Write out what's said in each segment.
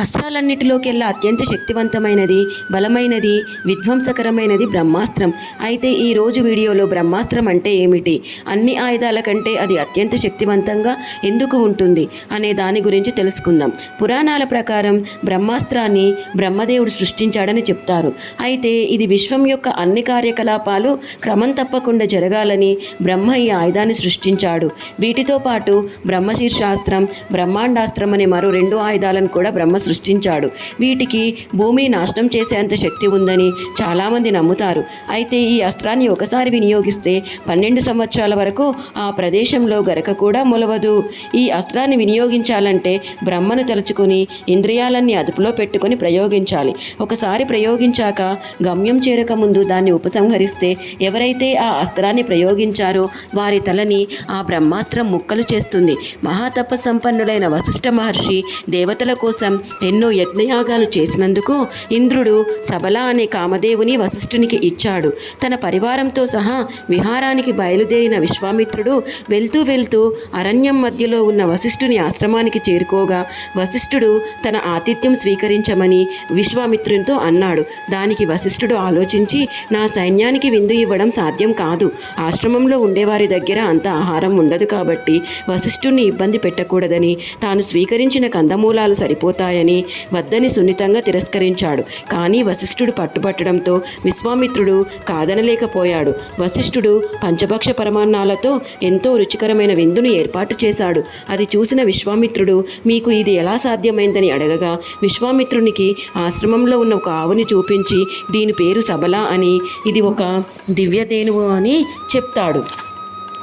అస్త్రాలన్నిటిలోకెల్లా అత్యంత శక్తివంతమైనది బలమైనది విధ్వంసకరమైనది బ్రహ్మాస్త్రం. అయితే ఈ రోజు వీడియోలో బ్రహ్మాస్త్రం అంటే ఏమిటి? అన్ని ఆయుధాల కంటే అది అత్యంత శక్తివంతంగా ఎందుకు ఉంటుంది అనే దాని గురించి తెలుసుకుందాం. పురాణాల ప్రకారం బ్రహ్మాస్త్రాన్ని బ్రహ్మదేవుడు సృష్టించాడని చెప్తారు. అయితే ఇది విశ్వం యొక్క అన్ని కార్యకలాపాలు క్రమం తప్పకుండా జరగాలని బ్రహ్మ ఈ ఆయుధాన్ని సృష్టించాడు. వీటితో పాటు బ్రహ్మశీర్షాస్త్రం బ్రహ్మాండాస్త్రం అనే మరో రెండు ఆయుధాలను కూడా బ్రహ్మ సృష్టించాడు. వీటికి భూమిని నాశనం చేసేంత శక్తి ఉందని చాలామంది నమ్ముతారు. అయితే ఈ అస్త్రాన్ని ఒకసారి వినియోగిస్తే పన్నెండు సంవత్సరాల వరకు ఆ ప్రదేశంలో గరక కూడా మొలవదు. ఈ అస్త్రాన్ని వినియోగించాలంటే బ్రహ్మను తలుచుకొని ఇంద్రియాలన్నీ అదుపులో పెట్టుకొని ప్రయోగించాలి. ఒకసారి ప్రయోగించాక గమ్యం చేరక ముందు దాన్ని ఉపసంహరిస్తే ఎవరైతే ఆ అస్త్రాన్ని ప్రయోగించారో వారి తలని ఆ బ్రహ్మాస్త్రం ముక్కలు చేస్తుంది. మహాతప సంపన్నుడైన వశిష్ఠ మహర్షి దేవతల కోసం ఎన్నో యజ్ఞయాగాలు చేసినందుకు ఇంద్రుడు సబల అనే కామదేవుని వశిష్ఠునికి ఇచ్చాడు. తన పరివారంతో సహా విహారానికి బయలుదేరిన విశ్వామిత్రుడు వెళ్తూ వెళ్తూ అరణ్యం మధ్యలో ఉన్న వశిష్ఠుని ఆశ్రమానికి చేరుకోగా వశిష్ఠుడు తన ఆతిథ్యం స్వీకరించమని విశ్వామిత్రునితో అన్నాడు. దానికి వశిష్ఠుడు ఆలోచించి నా సైన్యానికి విందు ఇవ్వడం సాధ్యం కాదు. ఆశ్రమంలో ఉండేవారి దగ్గర అంత ఆహారం ఉండదు కాబట్టి వశిష్ఠుణ్ణి ఇబ్బంది పెట్టకూడదని తాను స్వీకరించిన కందమూలాలు సరిపోతాయి? ఉంటాయని వద్దని సున్నితంగా తిరస్కరించాడు. కానీ వశిష్ఠుడు పట్టుబట్టడంతో విశ్వామిత్రుడు కాదనలేకపోయాడు. వశిష్ఠుడు పంచభక్ష పరమాన్నాలతో ఎంతో రుచికరమైన విందును ఏర్పాటు చేశాడు. అది చూసిన విశ్వామిత్రుడు మీకు ఇది ఎలా సాధ్యమైందని అడగగా విశ్వామిత్రునికి ఆశ్రమంలో ఉన్న ఒక ఆవుని చూపించి దీని పేరు సబల అని ఇది ఒక దివ్యధేనువు అని చెప్తాడు.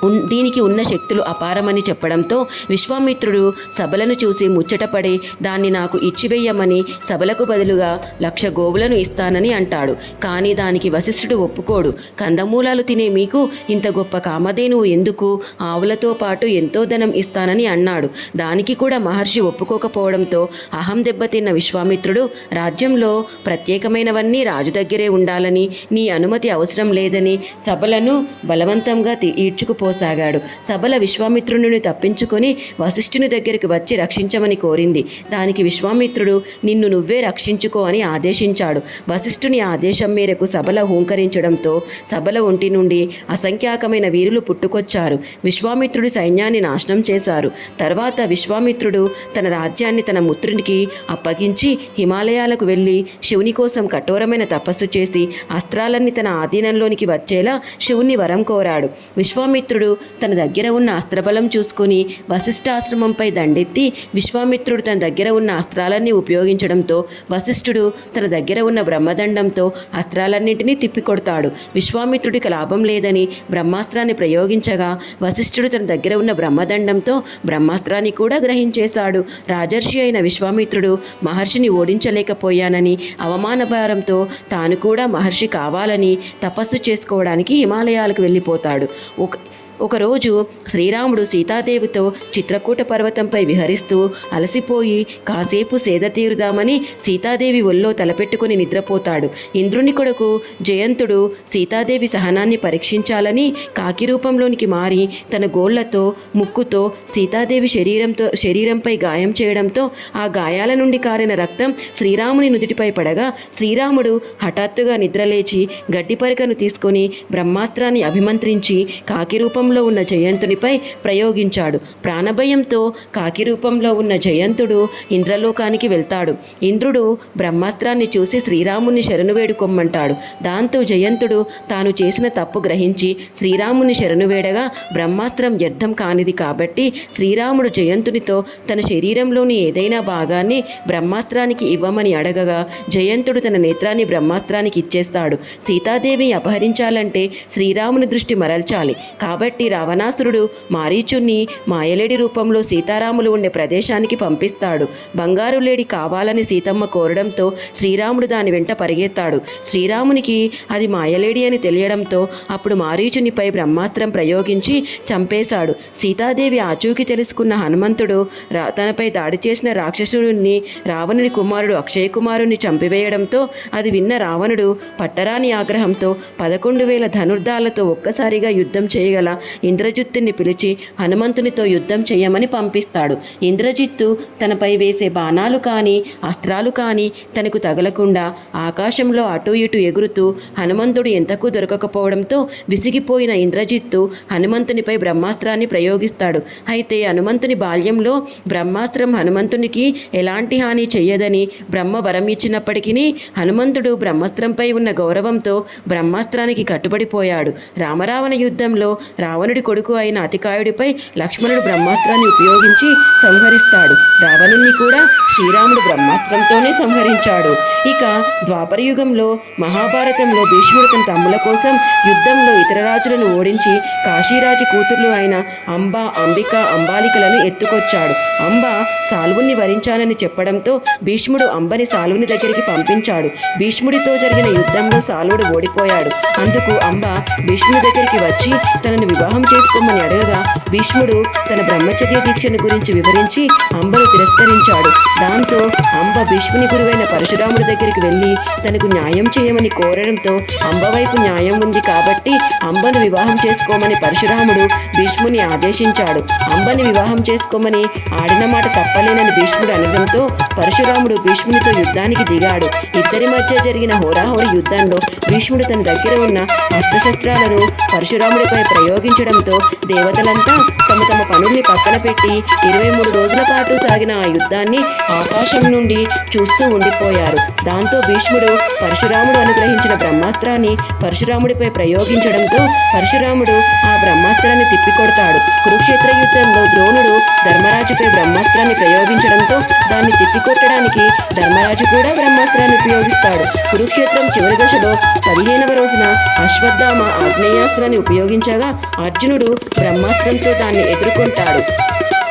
దీనికి ఉన్న శక్తులు అపారమని చెప్పడంతో విశ్వామిత్రుడు సభలను చూసి ముచ్చటపడి దాన్ని నాకు ఇచ్చివేయమని సభలకు బదులుగా లక్ష గోవులను ఇస్తానని అంటాడు. కానీ దానికి వశిష్ఠుడు ఒప్పుకోడు. కందమూలాలు తినే మీకు ఇంత గొప్ప కామధేనువు ఎందుకు? ఆవులతో పాటు ఎంతో ధనం ఇస్తానని అన్నాడు. దానికి కూడా మహర్షి ఒప్పుకోకపోవడంతో అహం దెబ్బతిన్న విశ్వామిత్రుడు రాజ్యంలో ప్రత్యేకమైనవన్నీ రాజు దగ్గరే ఉండాలని నీ అనుమతి అవసరం లేదని సభలను బలవంతంగా ఈడ్చుకుపో పారిపోసాగాడు సభల విశ్వామిత్రుని తప్పించుకొని వశిష్ఠుని దగ్గరికి వచ్చి రక్షించమని కోరింది. దానికి విశ్వామిత్రుడు నిన్ను నువ్వే రక్షించుకో అని ఆదేశించాడు. వశిష్ఠుని ఆదేశం మేరకు సభల హూంకరించడంతో సభల ఒంటి నుండి అసంఖ్యాకమైన వీరులు పుట్టుకొచ్చారు. విశ్వామిత్రుడి సైన్యాన్ని నాశనం చేశారు. తర్వాత విశ్వామిత్రుడు తన రాజ్యాన్ని తన పుత్రునికి అప్పగించి హిమాలయాలకు వెళ్ళి శివుని కోసం కఠోరమైన తపస్సు చేసి అస్త్రాలన్నీ తన ఆధీనంలోనికి వచ్చేలా శివుని వరం కోరాడు. విశ్వామిత్రుడు తన దగ్గర ఉన్న అస్త్రబలం చూసుకొని వశిష్ఠాశ్రమంపై దండెత్తి విశ్వామిత్రుడు తన దగ్గర ఉన్న అస్త్రాలన్నీ ఉపయోగించడంతో వశిష్ఠుడు తన దగ్గర ఉన్న బ్రహ్మదండంతో అస్త్రాలన్నింటినీ తిప్పికొడతాడు. విశ్వామిత్రుడికి లాభం లేదని బ్రహ్మాస్త్రాన్ని ప్రయోగించగా వశిష్ఠుడు తన దగ్గర ఉన్న బ్రహ్మదండంతో బ్రహ్మాస్త్రాన్ని కూడా గ్రహించేశాడు. రాజర్షి అయిన విశ్వామిత్రుడు మహర్షిని ఓడించలేకపోయానని అవమానభారంతో తాను కూడా మహర్షి కావాలని తపస్సు చేసుకోవడానికి హిమాలయాలకు వెళ్ళిపోతాడు. ఒక ఒకరోజు శ్రీరాముడు సీతాదేవితో చిత్రకూట పర్వతంపై విహరిస్తూ అలసిపోయి కాసేపు సేద తీరుదామని సీతాదేవి ఒళ్ళో తలపెట్టుకుని నిద్రపోతాడు. ఇంద్రుని కొడుకు జయంతుడు సీతాదేవి సహనాన్ని పరీక్షించాలని కాకి రూపంలోనికి మారి తన గోళ్ళతో ముక్కుతో సీతాదేవి శరీరంతో శరీరంపై గాయం చేయడంతో ఆ గాయాల నుండి కారిన రక్తం శ్రీరాముని నుదుటిపై పడగా శ్రీరాముడు హఠాత్తుగా నిద్రలేచి గడ్డి పరికను తీసుకొని బ్రహ్మాస్త్రాన్ని అభిమంత్రించి కాకి రూపంలో ఉన్న జయంతునిపై ప్రయోగించాడు. ప్రాణభయంతో కాకి రూపంలో ఉన్న జయంతుడు ఇంద్రలోకానికి వెళ్తాడు. ఇంద్రుడు బ్రహ్మాస్త్రాన్ని చూసి శ్రీరాముని శరణు వేడుకొమ్మంటాడు. దాంతో జయంతుడు తాను చేసిన తప్పు గ్రహించి శ్రీరాముని శరణు వేడగా బ్రహ్మాస్త్రం వ్యర్థం కానిది కాబట్టి శ్రీరాముడు జయంతునితో తన శరీరంలోని ఏదైనా భాగాన్ని బ్రహ్మాస్త్రానికి ఇవ్వమని అడగగా జయంతుడు తన నేత్రాన్ని బ్రహ్మాస్త్రానికి ఇచ్చేస్తాడు. సీతాదేవిని అపహరించాలంటే శ్రీరాముని దృష్టి మరల్చాలి. కాబట్టి రావణాసురుడు మారీచుణ్ణి మాయలేడి రూపంలో సీతారాములు ఉండే ప్రదేశానికి పంపిస్తాడు. బంగారు లేడి కావాలని సీతమ్మ కోరడంతో శ్రీరాముడు దాని వెంట పరిగెత్తాడు. శ్రీరామునికి అది మాయలేడి అని తెలియడంతో అప్పుడు మారీచునిపై బ్రహ్మాస్త్రం ప్రయోగించి చంపేశాడు. సీతాదేవి ఆచూకి తెలుసుకున్న హనుమంతుడు తనపై దాడి చేసిన రాక్షసుని రావణుని కుమారుడు అక్షయ కుమారుని చంపివేయడంతో అది విన్న రావణుడు పట్టరాని ఆగ్రహంతో పదకొండు వేల ధనుర్ధాలతో ఒక్కసారిగా యుద్ధం చేయగల ఇంద్రజిత్తుని పిలిచి హనుమంతునితో యుద్ధం చేయమని పంపిస్తాడు. ఇంద్రజిత్తు తనపై వేసే బాణాలు కానీ అస్త్రాలు కానీ తనకు తగలకుండా ఆకాశంలో అటు ఇటు ఎగురుతూ హనుమంతుడు ఎంతకు దొరకకపోవడంతో విసిగిపోయిన ఇంద్రజిత్తు హనుమంతునిపై బ్రహ్మాస్త్రాన్ని ప్రయోగిస్తాడు. అయితే హనుమంతుని బాల్యంలో బ్రహ్మాస్త్రం హనుమంతునికి ఎలాంటి హాని చెయ్యదని బ్రహ్మ వరం ఇచ్చినప్పటికీ హనుమంతుడు బ్రహ్మాస్త్రంపై ఉన్న గౌరవంతో బ్రహ్మాస్త్రానికి కట్టుబడిపోయాడు. రామరావణ యుద్ధంలో రావ రావణుడి కొడుకు అయిన అతికాయుడిపై లక్ష్మణుడు బ్రహ్మాస్త్రాన్ని ఉపయోగించి సంహరిస్తాడు. రావణుణ్ణి కూడా శ్రీరాముడు బ్రహ్మాస్త్రంతోనే సంహరించాడు. ఇక ద్వాపరయుగంలో మహాభారతంలో భీష్ముడు తన తమ్ముల కోసం యుద్ధంలో ఇతర రాజులను ఓడించి కాశీరాజు కూతుర్లు అయిన అంబ అంబిక అంబాలికలను ఎత్తుకొచ్చాడు. అంబ సాల్వుని వరించానని చెప్పడంతో భీష్ముడు అంబని సాల్వుని దగ్గరికి పంపించాడు. భీష్ముడితో జరిగిన యుద్ధంలో సాల్వుడు ఓడిపోయాడు. అందుకు అంబ భీష్ముడి దగ్గరికి వచ్చి తనను వివాహం చేసుకోమని అడగగా భీష్ముడు తన బ్రహ్మచర్య దీక్షను గురించి వివరించి అంబను తిరస్కరించాడు. దాంతో అంబ భీష్ముని గురువైన పరశురాముడి దగ్గరికి వెళ్ళి తనకు న్యాయం చేయమని కోరడంతో అంబ వైపు న్యాయం ఉంది కాబట్టి అంబను వివాహం చేసుకోమని పరశురాముడు భీష్ముని ఆదేశించాడు. అంబని వివాహం చేసుకోమని ఆడిన మాట తప్పలేనని భీష్ముడు అనడంతో పరశురాముడు భీష్మునితో యుద్ధానికి దిగాడు. ఇద్దరి మధ్య జరిగిన హోరాహోరి యుద్ధంలో భీష్ముడు తన దగ్గర ఉన్న అస్త్రశస్త్రాలను పరశురాముడిపై ప్రయోగించడంతో దేవతలంతా తమ తమ పనుల్ని పక్కన పెట్టి ఇరవై మూడు రోజుల పాటు సాగిన ఆ యుద్ధాన్ని ఆకాశం నుండి చూస్తూ ఉండిపోయారు. దాంతో భీష్ముడు పరశురాముడు అనుగ్రహించిన బ్రహ్మాస్త్రాన్ని పరశురాముడిపై ప్రయోగించడంతో పరశురాముడు ఆ బ్రహ్మాస్త్రాన్ని తిప్పికొడతాడు. కురుక్షేత్ర యుద్ధంలో ద్రోణుడు ధర్మరాజుపై బ్రహ్మాస్త్రాన్ని ప్రయోగించడంతో దాన్ని తిప్పికొట్టడానికి ధర్మరాజు కూడా బ్రహ్మాస్త్రాన్ని ఉపయోగిస్తాడు. కురుక్షేత్రం చివరి దశలో పదిహేనవ రోజున అశ్వత్థామ ఆగ్నేయాస్త్రాన్ని ఉపయోగించగా అర్జునుడు బ్రహ్మాస్త్రంతో దాన్ని ఎదుర్కొంటాడు.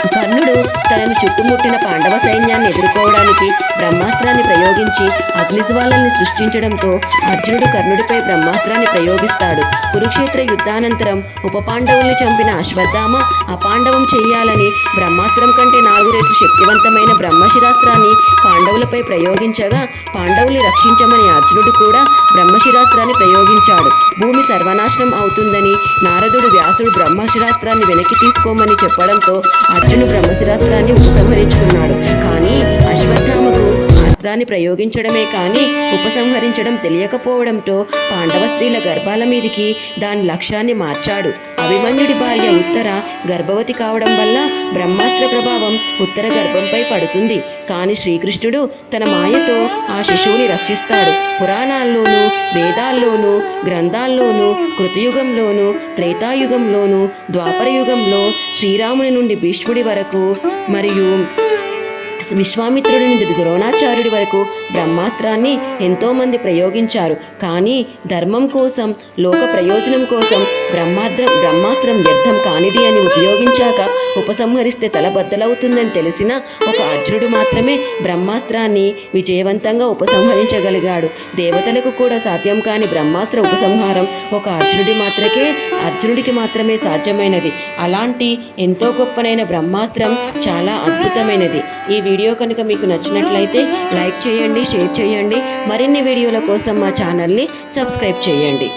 కర్ణుడు తనను చుట్టుముట్టిన పాండవ సైన్యాన్ని ఎదుర్కోవడానికి బ్రహ్మాస్త్రాన్ని ప్రయోగించి అగ్నిజ్వాలల్ని సృష్టించడంతో అర్జునుడు కర్ణుడిపై బ్రహ్మాస్త్రాన్ని ప్రయోగిస్తాడు. కురుక్షేత్ర యుద్ధానంతరం ఉప పాండవుల్ని చంపిన అశ్వత్థామ అపాండవం చెయ్యాలని బ్రహ్మాస్త్రం కంటే నాలుగు రేపు శక్తివంతమైన బ్రహ్మశిరాస్త్రాన్ని పాండవులపై ప్రయోగించగా పాండవుల్ని రక్షించమని అర్జునుడు కూడా బ్రహ్మశిరాస్త్రాన్ని ప్రయోగించాడు. భూమి సర్వనాశనం అవుతుందని నారదుడు వ్యాసుడు బ్రహ్మశిరాస్త్రాన్ని వెనక్కి తీసుకోమని చెప్పడంతో అర్జును బ్రహ్మశిరాస్త్రాన్ని ఉపసంహరించుకున్నాడు. కానీ అశ్వత్థామ అస్త్రాన్ని ప్రయోగించడమే కానీ ఉపసంహరించడం తెలియకపోవడంతో పాండవ స్త్రీల గర్భాల మీదికి దాని లక్ష్యాన్ని మార్చాడు. అభిమన్యుడి భార్య ఉత్తర గర్భవతి కావడం వల్ల బ్రహ్మాస్త్ర ప్రభావం ఉత్తర గర్భంపై పడుతుంది. కానీ శ్రీకృష్ణుడు తన మాయతో ఆ శిశువుని రక్షిస్తాడు. పురాణాల్లోనూ వేదాల్లోనూ గ్రంథాల్లోనూ కృతయుగంలోనూ త్రేతాయుగంలోనూ ద్వాపరయుగంలో శ్రీరాముని నుండి భీష్ముడి వరకు మరియు విశ్వామిత్రుడి నుండి ద్రోణాచార్యుడి వరకు బ్రహ్మాస్త్రాన్ని ఎంతోమంది ప్రయోగించారు. కానీ ధర్మం కోసం లోక ప్రయోజనం కోసం బ్రహ్మాద్రం బ్రహ్మాస్త్రం వ్యర్థం కానిది అని ఉపయోగించాక ఉపసంహరిస్తే తలబద్దలవుతుందని తెలిసిన ఒక అర్జునుడు మాత్రమే బ్రహ్మాస్త్రాన్ని విజయవంతంగా ఉపసంహరించగలిగాడు. దేవతలకు కూడా సాధ్యం కాని బ్రహ్మాస్త్ర ఉపసంహారం ఒక అర్జునుడి మాత్రకే అర్జునుడికి మాత్రమే సాధ్యమైనది. అలాంటి ఎంతో గొప్పనైన బ్రహ్మాస్త్రం చాలా అద్భుతమైనది. ఈ వీడియో కనుక మీకు నచ్చినట్లయితే లైక్ చేయండి షేర్ చేయండి. మరిన్ని వీడియోల కోసం మా ఛానల్ని సబ్స్క్రైబ్ చేయండి.